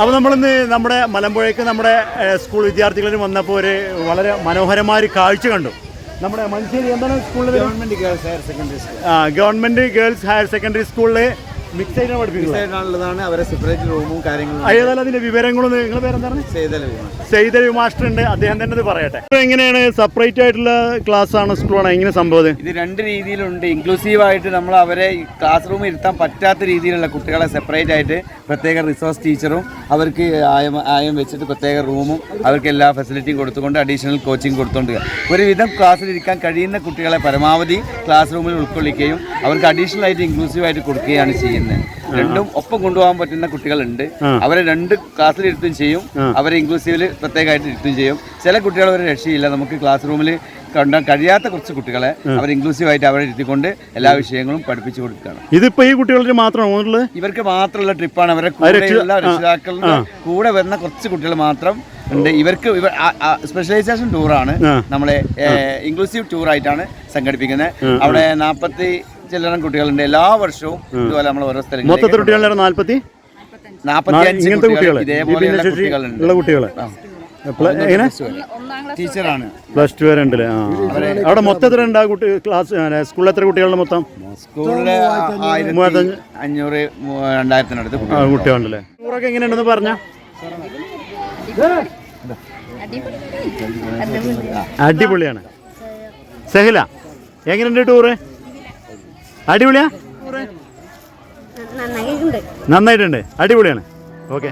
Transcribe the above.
അപ്പോൾ നമ്മളിന്ന് നമ്മുടെ മലമ്പുഴയ്ക്ക് നമ്മുടെ സ്കൂൾ വിദ്യാർത്ഥികളിൽ വന്നപ്പോൾ ഒരു വളരെ മനോഹരമായ ഒരു കാഴ്ച കണ്ടു. നമ്മുടെ മഞ്ചേരി എന്താണ് സ്കൂളിൽ government girls higher secondary school. Government girls higher secondary സ്കൂളിൽ മിക്സ് ആയിട്ടാണ് പഠിപ്പിക്കുന്നത്. ആയിട്ടുള്ളതാണ് അവരെ സെപ്പറേറ്റ് റൂമും കാര്യങ്ങളും. ഏതായാലും അതിന്റെ വിവരങ്ങളൊന്നും നിങ്ങൾ പേരെന്താണ്? മാസ്റ്റർ ഉണ്ട് അദ്ദേഹം തന്നെ പറയട്ടെ. എങ്ങനെയാണ് സെപ്പറേറ്റ് ആയിട്ടുള്ള ക്ലാസ് ആണ് സ്കൂളാണ് എങ്ങനെ സംഭവം ഇത്? രണ്ട് രീതിയിലുണ്ട്. ഇൻക്ലൂസീവ് ആയിട്ട് നമ്മൾ അവരെ ക്ലാസ് റൂമിൽ ഇരുത്താൻ പറ്റാത്ത രീതിയിലുള്ള കുട്ടികളെ സെപ്പറേറ്റ് ആയിട്ട് പ്രത്യേക റിസോഴ്സ് ടീച്ചറും അവർക്ക് ആയം ആയം വെച്ചിട്ട് പ്രത്യേക റൂമും അവർക്ക് എല്ലാ ഫെസിലിറ്റിയും കൊടുത്തുകൊണ്ട് അഡീഷണൽ കോച്ചിങ് കൊടുത്തുകൊണ്ട് ഒരുവിധം ക്ലാസ്സിൽ ഇരിക്കാൻ കഴിയുന്ന കുട്ടികളെ പരമാവധി ക്ലാസ് റൂമിൽ ഉൾക്കൊള്ളിക്കുകയും അവർക്ക് അഡീഷണൽ ആയിട്ട് ഇൻക്ലൂസീവ് ആയിട്ട് കൊടുക്കുകയാണ് ചെയ്യുന്നത്. രണ്ടും ഒപ്പം കൊണ്ടുപോകാൻ പറ്റുന്ന കുട്ടികളുണ്ട്. അവരെ രണ്ട് ക്ലാസ്സിൽ ഇരുത്തും ചെയ്യും. അവരെ ഇൻക്ലൂസീവിൽ പ്രത്യേകമായിട്ട് ഇരുത്തും ചെയ്യും. ചില കുട്ടികൾ ഒരു രക്ഷയില്ല. നമുക്ക് ക്ലാസ് റൂമിൽ കണ്ടാൻ കഴിയാത്ത കുറച്ച് കുട്ടികളെ അവർ ഇൻക്ലൂസീവ് ആയിട്ട് അവരെ ഇരുത്തിക്കൊണ്ട് എല്ലാ വിഷയങ്ങളും പഠിപ്പിച്ചു കൊടുക്കുകയാണ്. ഇതിപ്പോ ഈ കുട്ടികൾക്ക് മാത്രമാണ് ഇവർക്ക് മാത്രമുള്ള ട്രിപ്പാണ് അവരെ കൂടെയുള്ള രക്ഷിതാക്കളുടെ കൂടെ വരുന്ന കുറച്ച് കുട്ടികൾ മാത്രം ഉണ്ട്. ഇവർക്ക് ഇവർ സ്പെഷ്യലൈസേഷൻ ടൂറാണ്. നമ്മളെ ഇൻക്ലൂസീവ് ടൂർ ആയിട്ടാണ് സംഘടിപ്പിക്കുന്നത്. അവിടെ നാൽപ്പത്തി ചില്ലറം കുട്ടികളുണ്ട്. എല്ലാ വർഷവും ഇതുപോലെ നമ്മൾ ഓരോ സ്ഥലങ്ങളിൽ കുട്ടികളുടെ നാൽപ്പത്തി നാൽപ്പത്തി അഞ്ച് ഇങ്ങനത്തെ കുട്ടികൾ ഇതേപോലെയുള്ള കുട്ടികളുണ്ട്. ഉള്ള കുട്ടികൾ എങ്ങനെ? ടീച്ചറാണ്. പ്ലസ് ടു വരെ ഉണ്ടല്ലേ? അവിടെ മൊത്തത്തിൽ ഉണ്ടാ കുട്ടി ക്ലാസ് സ്കൂളിൽ എത്ര കുട്ടികളുടെ മൊത്തം? മൂവായിരത്തഞ്ഞ് അഞ്ഞൂറ് രണ്ടായിരത്തിനടുത്ത് കുട്ടികളുണ്ടല്ലേ? ടൂറൊക്കെ എങ്ങനെയുണ്ടെന്ന് പറഞ്ഞ? അടിപൊളിയാണ്. സഹില എങ്ങനെയുണ്ട് ടൂറ്? അടിപൊളിയാ? നന്നായിട്ടുണ്ട്. അടിപൊളിയാണ്. ഓക്കെ.